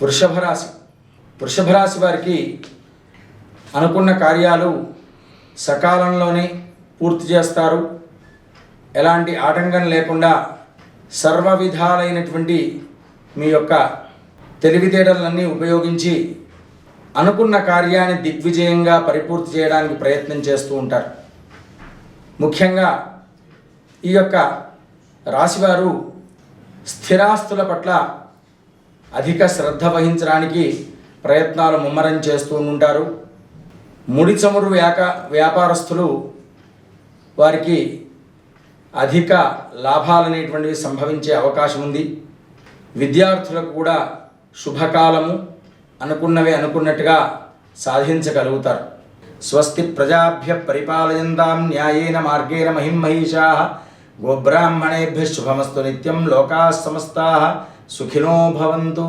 వృషభ రాశి వృషభ రాశి వారికి అనుకున్న కార్యాలు సకాలంలోనే పూర్తి చేస్తారు. ఎలాంటి ఆటంకం లేకుండా సర్వ విధాలైనటువంటి మీ యొక్క తెలివితేటలన్నీ ఉపయోగించి అనుకున్న కార్యాన్ని దిగ్విజయంగా పరిపూర్తి చేయడానికి ప్రయత్నం చేస్తూ ఉంటారు. ముఖ్యంగా ఈ యొక్క రాశివారు స్థిరాస్తుల పట్ల అధిక శ్రద్ధ వహించడానికి ప్రయత్నాలు ముమ్మరం చేస్తూ ఉంటారు. ముడి చమురు వ్యాక వ్యాపారస్తులు వారికి అధిక లాభాలు అనేటువంటివి సంభవించే అవకాశం ఉంది. విద్యార్థులకు కూడా శుభకాలము. అనుకున్నవి అనుకున్నట్టుగా సాధించగలుగుతారు. స్వస్తి ప్రజాభ్య పరిపాలయంతాం న్యాయేన మార్గేణ మహిమహిషా గోబ్రాహ్మణేభ్య శుభమస్తు నిత్యం లోకా సమస్తా. సుఖినో భవంతు.